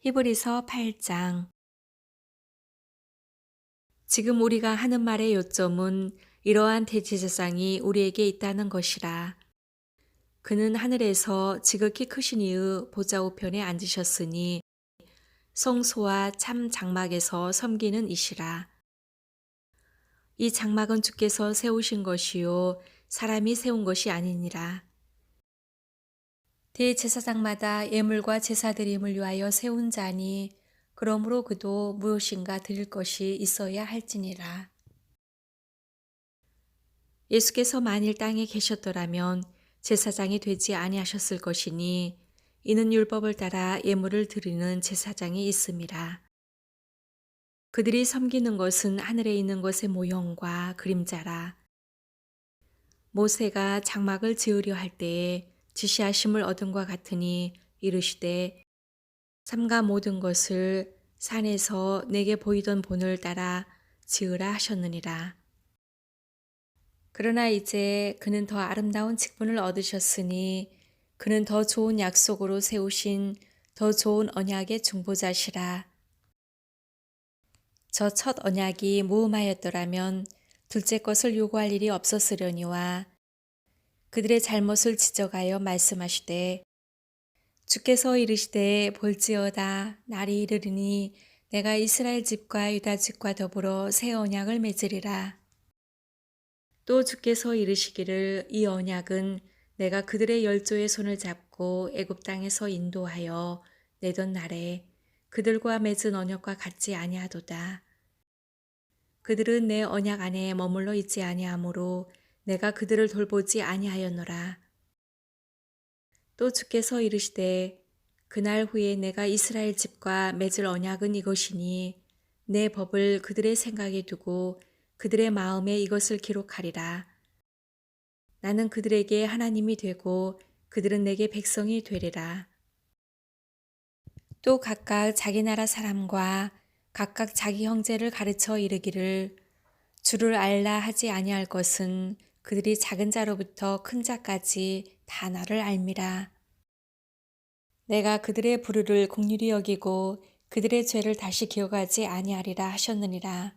히브리서 8장 지금 우리가 하는 말의 요점은 이러한 대제사장이 우리에게 있다는 것이라. 그는 하늘에서 지극히 크신 이의 보좌 우편에 앉으셨으니 성소와 참 장막에서 섬기는 이시라. 이 장막은 주께서 세우신 것이요 사람이 세운 것이 아니니라. 대제사장마다 예물과 제사드림을 위하여 세운 자니 그러므로 그도 무엇인가 드릴 것이 있어야 할지니라. 예수께서 만일 땅에 계셨더라면 제사장이 되지 아니하셨을 것이니 이는 율법을 따라 예물을 드리는 제사장이 있음이라. 그들이 섬기는 것은 하늘에 있는 것의 모형과 그림자라. 모세가 장막을 지으려 할 때에 지시하심을 얻은과 같으니 이르시되 삼가 모든 것을 산에서 내게 보이던 본을 따라 지으라 하셨느니라. 그러나 이제 그는 더 아름다운 직분을 얻으셨으니 그는 더 좋은 약속으로 세우신 더 좋은 언약의 중보자시라. 저 첫 언약이 무음하였더라면 둘째 것을 요구할 일이 없었으려니와 그들의 잘못을 지적하여 말씀하시되 주께서 이르시되 볼지어다 날이 이르리니 내가 이스라엘 집과 유다 집과 더불어 새 언약을 맺으리라. 또 주께서 이르시기를 이 언약은 내가 그들의 열조의 손을 잡고 애굽 땅에서 인도하여 내던 날에 그들과 맺은 언약과 같지 아니하도다. 그들은 내 언약 안에 머물러 있지 아니하므로 내가 그들을 돌보지 아니하였노라. 또 주께서 이르시되 그날 후에 내가 이스라엘 집과 맺을 언약은 이것이니 내 법을 그들의 생각에 두고 그들의 마음에 이것을 기록하리라. 나는 그들에게 하나님이 되고 그들은 내게 백성이 되리라. 또 각각 자기 나라 사람과 각각 자기 형제를 가르쳐 이르기를 주를 알라 하지 아니할 것은 그들이 작은 자로부터 큰 자까지 다 나를 알미라. 내가 그들의 부르를 공률히 여기고 그들의 죄를 다시 기억하지 아니하리라 하셨느니라.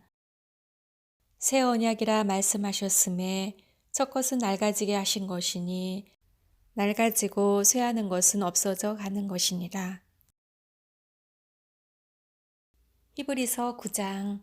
새 언약이라 말씀하셨음에 첫 것은 낡아지게 하신 것이니 낡아지고 쇠하는 것은 없어져 가는 것이니라. 히브리서 9장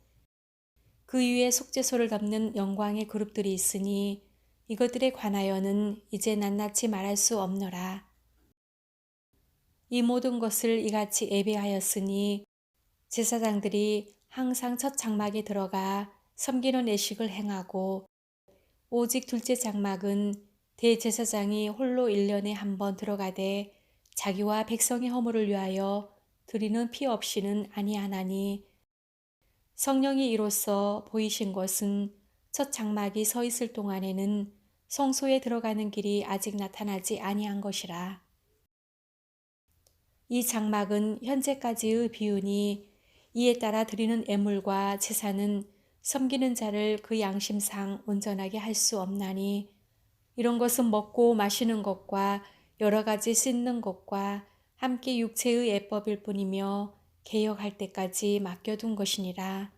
그 위에 속죄소를 덮는 영광의 그룹들이 있으니 이것들에 관하여는 이제 낱낱이 말할 수 없노라. 이 모든 것을 이같이 예배하였으니 제사장들이 항상 첫 장막에 들어가 섬기는 예식을 행하고 오직 둘째 장막은 대제사장이 홀로 일년에 한 번 들어가되 자기와 백성의 허물을 위하여 드리는 피 없이는 아니하나니 성령이 이로써 보이신 것은 첫 장막이 서 있을 동안에는 성소에 들어가는 길이 아직 나타나지 아니한 것이라. 이 장막은 현재까지의 비운이 이에 따라 드리는 애물과 제사는 섬기는 자를 그 양심상 온전하게 할 수 없나니 이런 것은 먹고 마시는 것과 여러 가지 씻는 것과 함께 육체의 예법일 뿐이며 개혁할 때까지 맡겨둔 것이니라.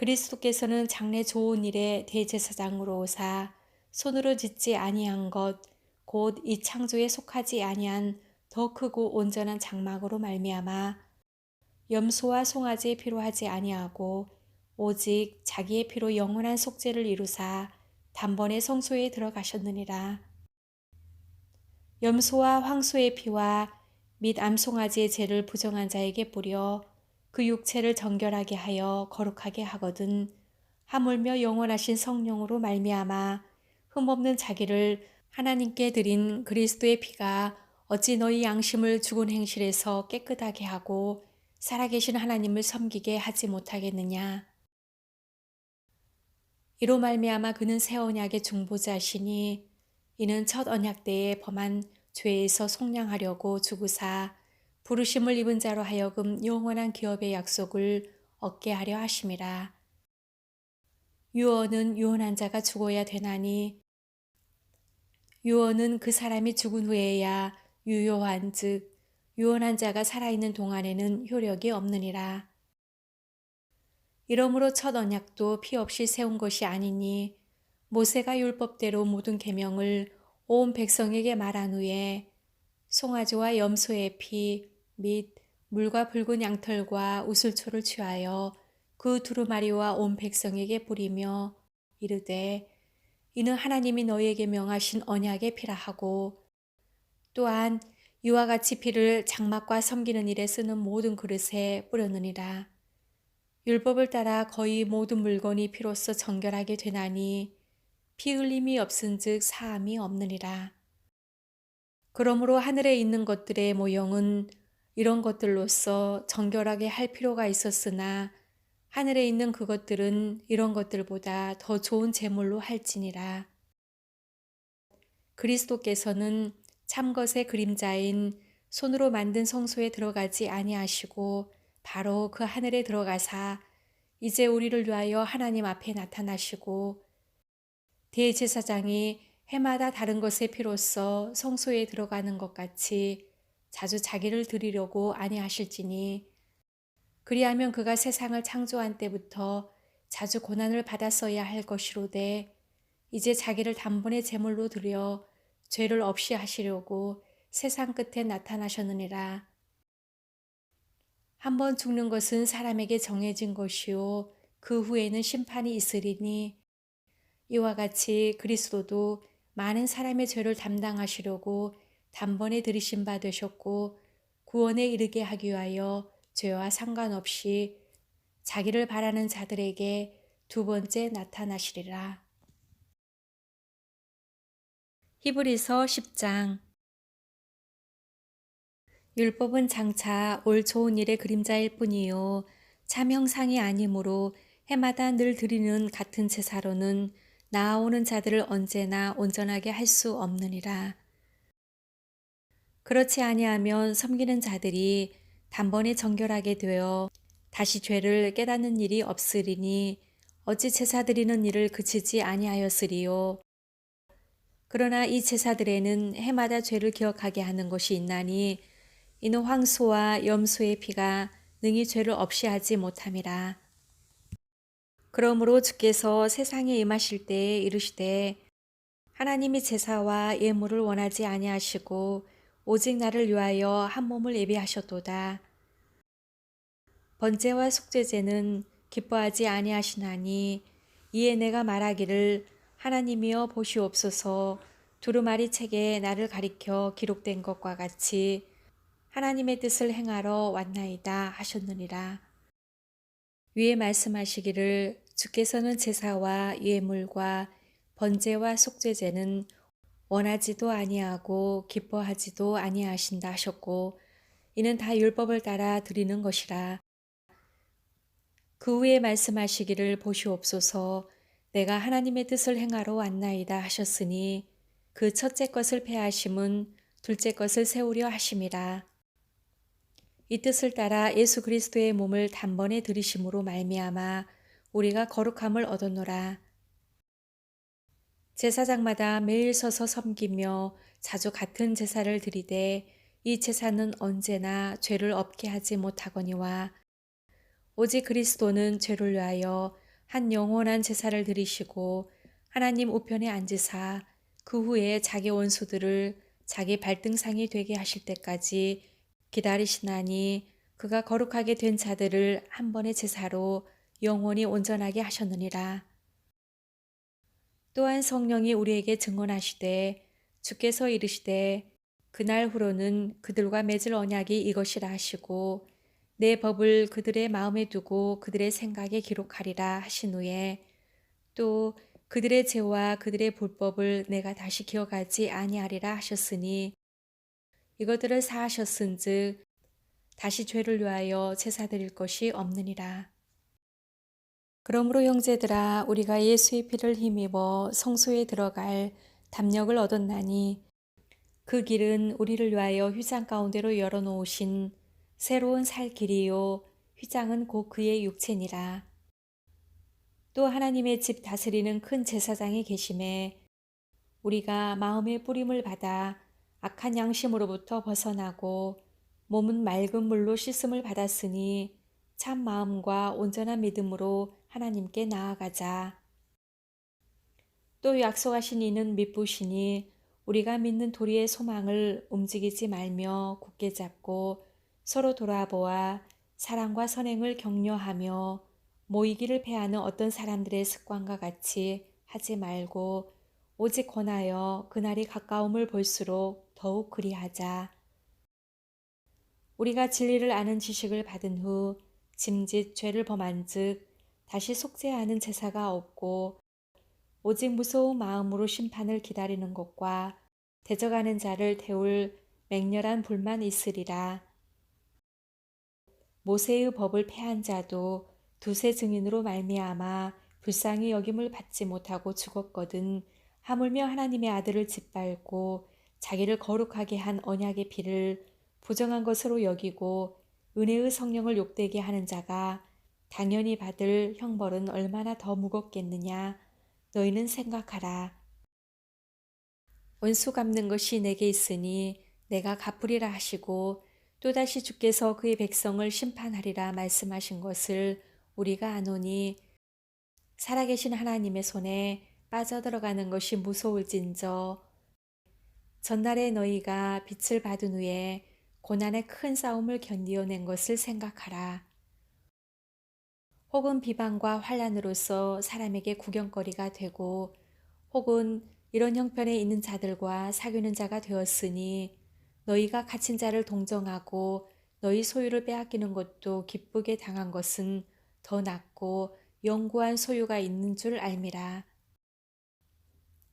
그리스도께서는 장래 좋은 일에 대제사장으로 오사 손으로 짓지 아니한 것 곧 이 창조에 속하지 아니한 더 크고 온전한 장막으로 말미암아 염소와 송아지의 피로 하지 아니하고 오직 자기의 피로 영원한 속죄를 이루사 단번에 성소에 들어가셨느니라. 염소와 황소의 피와 및 암송아지의 죄를 부정한 자에게 뿌려 그 육체를 정결하게 하여 거룩하게 하거든 하물며 영원하신 성령으로 말미암아 흠없는 자기를 하나님께 드린 그리스도의 피가 어찌 너희 양심을 죽은 행실에서 깨끗하게 하고 살아계신 하나님을 섬기게 하지 못하겠느냐? 이로 말미암아 그는 새 언약의 중보자시니 이는 첫 언약 때에 범한 죄에서 속량하려고 주구사 부르심을 입은 자로 하여금 영원한 기업의 약속을 얻게 하려 하심이라. 유언은 유언한 자가 죽어야 되나니 유언은 그 사람이 죽은 후에야 유효한 즉 유언한 자가 살아있는 동안에는 효력이 없느니라. 이러므로 첫 언약도 피 없이 세운 것이 아니니 모세가 율법대로 모든 계명을 온 백성에게 말한 후에 송아지와 염소의 피 및 물과 붉은 양털과 우슬초를 취하여 그 두루마리와 온 백성에게 뿌리며 이르되 이는 하나님이 너희에게 명하신 언약의 피라 하고 또한 이와 같이 피를 장막과 섬기는 일에 쓰는 모든 그릇에 뿌렸느니라. 율법을 따라 거의 모든 물건이 피로써 정결하게 되나니 피 흘림이 없은즉 사함이 없느니라. 그러므로 하늘에 있는 것들의 모형은 이런 것들로서 정결하게 할 필요가 있었으나 하늘에 있는 그것들은 이런 것들보다 더 좋은 제물로 할지니라. 그리스도께서는 참것의 그림자인 손으로 만든 성소에 들어가지 아니하시고 바로 그 하늘에 들어가사 이제 우리를 위하여 하나님 앞에 나타나시고 대제사장이 해마다 다른 것의 피로써 성소에 들어가는 것 같이 자주 자기를 드리려고 아니하실지니 그리하면 그가 세상을 창조한 때부터 자주 고난을 받았어야 할 것이로되 이제 자기를 단번에 제물로 드려 죄를 없이 하시려고 세상 끝에 나타나셨느니라. 한 번 죽는 것은 사람에게 정해진 것이요 그 후에는 심판이 있으리니 이와 같이 그리스도도 많은 사람의 죄를 담당하시려고 단번에 들이신 바 되셨고 구원에 이르게 하기 위하여 죄와 상관없이 자기를 바라는 자들에게 두 번째 나타나시리라. 히브리서 10장 율법은 장차 올 좋은 일의 그림자일 뿐이요 참 형상이 아니므로 해마다 늘 드리는 같은 제사로는 나아오는 자들을 언제나 온전하게 할 수 없느니라. 그렇지 아니하면 섬기는 자들이 단번에 정결하게 되어 다시 죄를 깨닫는 일이 없으리니 어찌 제사 드리는 일을 그치지 아니하였으리요. 그러나 이 제사들에는 해마다 죄를 기억하게 하는 것이 있나니 이는 황소와 염소의 피가 능히 죄를 없이 하지 못함이라. 그러므로 주께서 세상에 임하실 때에 이르시되 하나님이 제사와 예물을 원하지 아니하시고 오직 나를 위하여 한 몸을 예비하셨도다. 번제와 속죄제는 기뻐하지 아니하시나니 이에 내가 말하기를 하나님이여 보시옵소서 두루마리 책에 나를 가리켜 기록된 것과 같이 하나님의 뜻을 행하러 왔나이다 하셨느니라. 위에 말씀하시기를 주께서는 제사와 예물과 번제와 속죄제는 원하지도 아니하고 기뻐하지도 아니하신다 하셨고 이는 다 율법을 따라 드리는 것이라. 그 후에 말씀하시기를 보시옵소서 내가 하나님의 뜻을 행하러 왔나이다 하셨으니 그 첫째 것을 패하심은 둘째 것을 세우려 하심이라. 이 뜻을 따라 예수 그리스도의 몸을 단번에 들이심으로 말미암아 우리가 거룩함을 얻었노라. 제사장마다 매일 서서 섬기며 자주 같은 제사를 드리되 이 제사는 언제나 죄를 없게 하지 못하거니와 오직 그리스도는 죄를 위하여 한 영원한 제사를 드리시고 하나님 우편에 앉으사 그 후에 자기 원수들을 자기 발등상이 되게 하실 때까지 기다리시나니 그가 거룩하게 된 자들을 한 번의 제사로 영원히 온전하게 하셨느니라. 또한 성령이 우리에게 증언하시되 주께서 이르시되 그날 후로는 그들과 맺을 언약이 이것이라 하시고 내 법을 그들의 마음에 두고 그들의 생각에 기록하리라 하신 후에 또 그들의 죄와 그들의 불법을 내가 다시 기억하지 아니하리라 하셨으니 이것들을 사하셨은즉 다시 죄를 위하여 제사 드릴 것이 없느니라. 그러므로 형제들아 우리가 예수의 피를 힘입어 성소에 들어갈 담력을 얻었나니 그 길은 우리를 위하여 휘장 가운데로 열어놓으신 새로운 살 길이요 휘장은 곧 그의 육체니라. 또 하나님의 집 다스리는 큰 제사장이 계심에 우리가 마음의 뿌림을 받아 악한 양심으로부터 벗어나고 몸은 맑은 물로 씻음을 받았으니 참 마음과 온전한 믿음으로 하나님께 나아가자. 또 약속하신 이는 믿부시니 우리가 믿는 도리의 소망을 움직이지 말며 굳게 잡고 서로 돌아보아 사랑과 선행을 격려하며 모이기를 패하는 어떤 사람들의 습관과 같이 하지 말고 오직 권하여 그날이 가까움을 볼수록 더욱 그리하자. 우리가 진리를 아는 지식을 받은 후 짐짓 죄를 범한 즉 다시 속죄하는 제사가 없고 오직 무서운 마음으로 심판을 기다리는 것과 대적하는 자를 태울 맹렬한 불만 있으리라. 모세의 법을 패한 자도 두세 증인으로 말미암아 불쌍히 여김을 받지 못하고 죽었거든 하물며 하나님의 아들을 짓밟고 자기를 거룩하게 한 언약의 피를 부정한 것으로 여기고 은혜의 성령을 욕되게 하는 자가 당연히 받을 형벌은 얼마나 더 무겁겠느냐 너희는 생각하라. 원수 갚는 것이 내게 있으니 내가 갚으리라 하시고 또다시 주께서 그의 백성을 심판하리라 말씀하신 것을 우리가 아노니 살아계신 하나님의 손에 빠져들어가는 것이 무서울진저 전날에 너희가 빛을 받은 후에 고난의 큰 싸움을 견디어낸 것을 생각하라. 혹은 비방과 환란으로서 사람에게 구경거리가 되고 혹은 이런 형편에 있는 자들과 사귀는 자가 되었으니 너희가 갇힌 자를 동정하고 너희 소유를 빼앗기는 것도 기쁘게 당한 것은 더 낫고 영구한 소유가 있는 줄 알미라.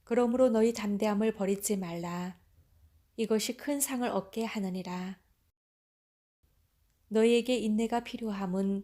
그러므로 너희 담대함을 버리지 말라. 이것이 큰 상을 얻게 하느니라. 너희에게 인내가 필요함은